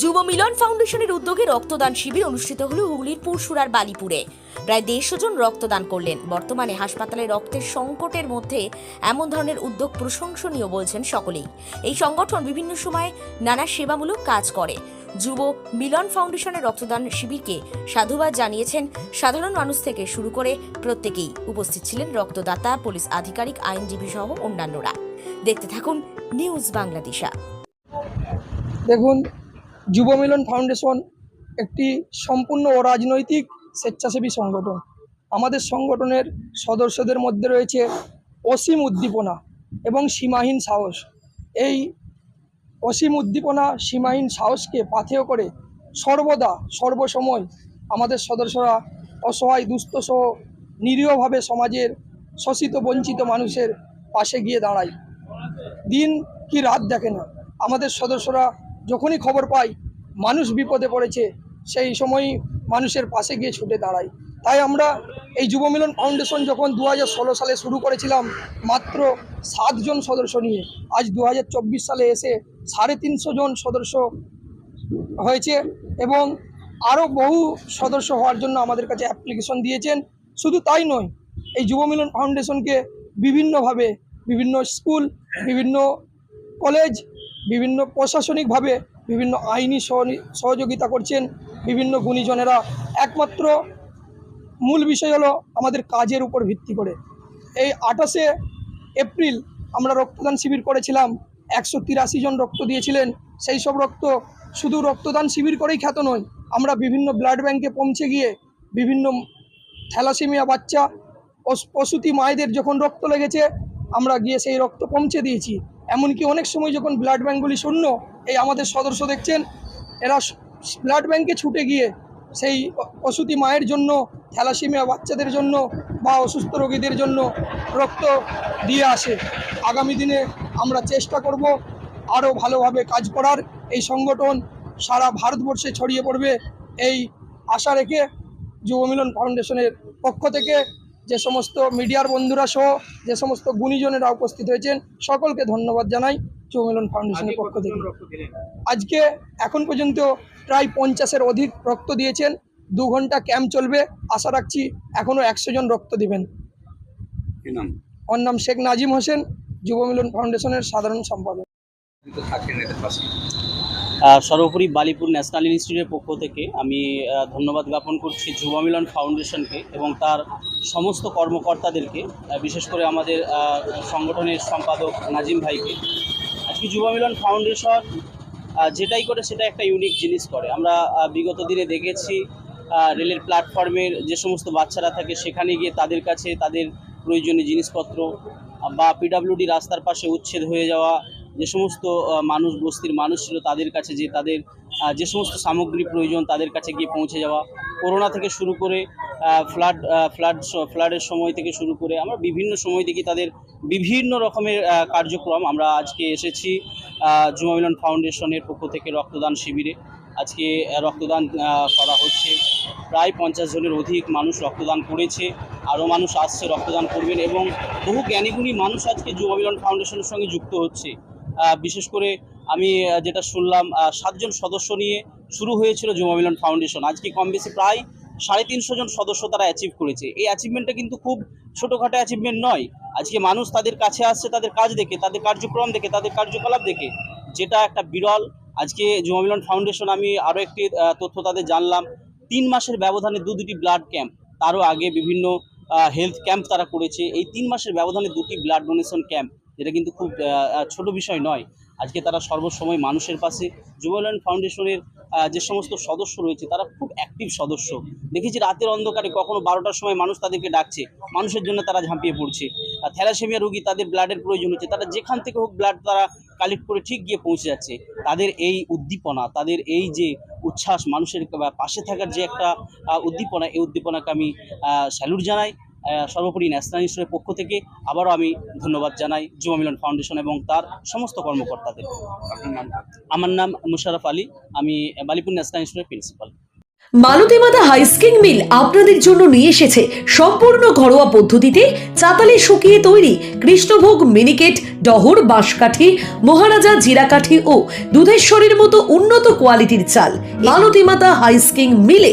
যুব মিলন ফাউন্ডেশনের উদ্যোগে রক্তদান শিবির অনুষ্ঠিত হল হুগলির পুরসুরার বালিপুরে। প্রায় দেড়শো জন রক্তদান করলেন। বর্তমানে হাসপাতালে রক্তের সংকটের মধ্যে এমন ধরনের উদ্যোগ প্রশংসনীয় বলছেন সকলেই। এই সংগঠন বিভিন্ন সময় নানা সেবামূলক কাজ করে। যুব মিলন ফাউন্ডেশনের রক্তদান শিবিরকে সাধুবাদ জানিয়েছেন সাধারণ মানুষ থেকে শুরু করে প্রত্যেকেই। উপস্থিত ছিলেন রক্তদাতা, পুলিশ আধিকারিক, আইনজীবী সহ অন্যান্যরা। দেখতে থাকুন নিউজ বাংলাদেশা। দেখুন যুব মিলন ফাউন্ডেশন একটি সম্পূর্ণ অরাজনৈতিক স্বেচ্ছাসেবী সংগঠন। আমাদের সংগঠনের সদস্যদের মধ্যে রয়েছে অসীম উদ্দীপনা এবং সীমাহীন সাহস। এই অসীম উদ্দীপনা, সীমাহীন সাহসকে পাথেয় করে সর্বদা, সর্বসময় আমাদের সদস্যরা অসহায় দুস্থ সহ নিরীহভাবে সমাজের শোষিত, বঞ্চিত মানুষের পাশে গিয়ে দাঁড়ায়। দিন কি রাত দেখে না, আমাদের সদস্যরা যখনই খবর পাই, মানুষ বিপদে পড়েছে, সেই সময় মানুষের পাশে গিয়ে ছুটে দাঁড়ায় তাই আমরা এই যুব মিলন ফাউন্ডেশন যখন দু হাজার ষোলো সালে শুরু করেছিলাম, মাত্র সাতজন সদস্য নিয়ে, আজ দু হাজার চব্বিশ সালে এসে সাড়ে তিনশো জন সদস্য হয়েছে এবং আরও বহু সদস্য হওয়ার জন্য আমাদের কাছে অ্যাপ্লিকেশন দিয়েছেন। শুধু তাই নয়, এই যুব মিলন ফাউন্ডেশনকে বিভিন্নভাবে বিভিন্ন স্কুল, বিভিন্ন কলেজ বিভিন্ন প্রশাসনিকভাবে বিভিন্ন আইনি সহযোগিতা করছেন বিভিন্ন গুণীজনেরা। একমাত্র মূল বিষয় হলো আমাদের কাজের উপর ভিত্তি করে। এই আঠাশে এপ্রিল আমরা রক্তদান শিবির করেছিলাম, একশো তিরাশি জন রক্ত দিয়েছিলেন। সেই সব রক্ত শুধু রক্তদান শিবির করেই খ্যাত নয়, আমরা বিভিন্ন ব্লাড ব্যাংকে পৌঁছে গিয়ে বিভিন্ন থ্যালাসেমিয়া বাচ্চা প্রসূতি মায়েদের যখন রক্ত লেগেছে, আমরা গিয়ে সেই রক্ত পৌঁছে দিয়েছি। এমনকি অনেক সময় যখন ব্লাড ব্যাঙ্কগুলি শূন্য, এই আমাদের সদস্য দেখছেন, এরা ব্লাড ব্যাঙ্কে ছুটে গিয়ে সেই অসুতি মায়ের জন্য, থ্যালাসেমিয়া বাচ্চাদের জন্য বা অসুস্থ রোগীদের জন্য রক্ত দিয়ে আসে। আগামী দিনে আমরা চেষ্টা করব আরও ভালোভাবে কাজ করার। এই সংগঠন সারা ভারতবর্ষে ছড়িয়ে পড়বে। এই আশা রেখে যুব মিলন ফাউন্ডেশনের পক্ষ থেকে যে সমস্ত মিডিয়ার বন্ধুরা সহ যে সমস্ত গুণীজনেরা উপস্থিত হয়েছেন সকলকে ধন্যবাদ জানাই যুব মিলন ফাউন্ডেশনের পক্ষ থেকে। আজকে এখন পর্যন্ত প্রায় পঞ্চাশের অধিক রক্ত দিয়েছেন দু ঘণ্টা ক্যাম্প চলবে আশা রাখছি এখনও একশো জন রক্ত দিবেন। নাম? ওর নাম শেখ নাজিম হোসেন যুব মিলন ফাউন্ডেশনের সাধারণ সম্পাদক। থাকেন সর্বোপরি বালিপুর ন্যাশনাল ইনস্টিটিউটের পক্ষ থেকে আমি ধন্যবাদ জ্ঞাপন করছি যুব মিলন ফাউন্ডেশনকে এবং তার সমস্ত কর্মকর্তাদেরকে বিশেষ করে আমাদের সংগঠনের সম্পাদক নাজিম ভাইকে। আজকে যুব মিলন ফাউন্ডেশন যেটাই করে সেটা একটা ইউনিক জিনিস করে। আমরা বিগত দিনে দেখেছি রেলের প্ল্যাটফর্মের যে সমস্ত বাচ্চারা থাকে সেখানে গিয়ে তাদের কাছে তাদের প্রয়োজনীয় জিনিসপত্র বা পিডাব্লিউডি রাস্তার পাশে উচ্ছেদ হয়ে যাওয়া যে সমস্ত মানুষ বস্তির মানুষ ছিল তাদের কাছে যে তাদের যে সমস্ত সামগ্রী প্রয়োজন তাদের কাছে গিয়ে পৌঁছে যাওয়া, করোনা থেকে শুরু করে ফ্লাড ফ্লাড ফ্লাডের সময় থেকে শুরু করে আমরা বিভিন্ন সময় থেকে তাদের বিভিন্ন রকমের কার্যক্রম। আমরা আজকে এসেছি যুব মিলন ফাউন্ডেশনের পক্ষ থেকে রক্তদান শিবিরে। আজকে রক্তদান করা হচ্ছে। প্রায় পঞ্চাশ জনের অধিক মানুষ রক্তদান করেছে, আরও মানুষ আসছে রক্তদান করবেন এবং বহু জ্ঞানীগুণী মানুষ আজকে যুব মিলন ফাউন্ডেশনের সঙ্গে যুক্ত হচ্ছে। বিশেষ করে আমি যেটা শুনলাম সাতজন সদস্য নিয়ে শুরু হয়েছিল যুব মিলন ফাউন্ডেশন। আজকে কম বেশি প্রায় সাড়ে তিনশো জন সদস্য তারা অ্যাচিভ করেছে। এই অ্যাচিভমেন্টটা কিন্তু খুব ছোটোখাটো অ্যাচিভমেন্ট নয়। আজকে মানুষ তাদের কাছে আসছে, তাদের কাজ দেখে, তাদের কার্যক্রম দেখে, তাদের কার্যকলাপ দেখে, যেটা একটা বিরল। আজকে যুব মিলন ফাউন্ডেশন, আমি আরও একটি তথ্য তাদের জানলাম। তিন মাসের ব্যবধানে দু দুটি ব্লাড ক্যাম্প তারও আগে বিভিন্ন হেলথ ক্যাম্প তারা করেছে। এই তিন মাসের ব্যবধানে দুটি ব্লাড ডোনেশন ক্যাম্প যেটা কিন্তু খুব ছোট বিষয় নয়। আজকে তারা সর্বসময় মানুষের পাশে। যুবলায়ন ফাউন্ডেশনের যে সমস্ত সদস্য রয়েছে, তারা খুব অ্যাক্টিভ সদস্য। দেখেছি রাতের অন্ধকারে কখনো বারোটার সময় মানুষ তাদেরকে ডাকছে। মানুষের জন্য তারা ঝাঁপিয়ে পড়ছে। থ্যালাসেমিয়া রোগী তাদের ব্লাডের প্রয়োজন হচ্ছে। তারা যেখান থেকে হোক ব্লাড তারা কালেক্ট করে ঠিক গিয়ে পৌঁছে যাচ্ছে। তাদের এই উদ্দীপনা, তাদের এই যে উচ্ছ্বাস, মানুষের পাশে থাকার যে একটা উদ্দীপনা, এই উদ্দীপনাকে আমি স্যালুট জানাই। সর্বোপরি ন্যাশনাল ইনস্টিটিউটের পক্ষ থেকে আবারও আমি ধন্যবাদ জানাই যুব মিলন ফাউন্ডেশন এবং তার সমস্ত কর্মকর্তাদের। আমার নাম মুশারফ আলী আমি বালিপুর ন্যাশনাল ইনস্টিটিউটের প্রিন্সিপাল। মালতী মাতা হাইস্কিং মিল আপনাদের জন্য নিয়ে এসেছে সম্পূর্ণ ঘরোয়া পদ্ধতিতে চাতালে শুকিয়ে তৈরি কৃষ্ণভোগ মিনিকেট ডহর বাঁশকাঠি মহারাজা জিরাকাঠি ও দুধেশ্বরীর মতো উন্নত কোয়ালিটির চাল। মালতী মাতা হাইস্কিং মিলে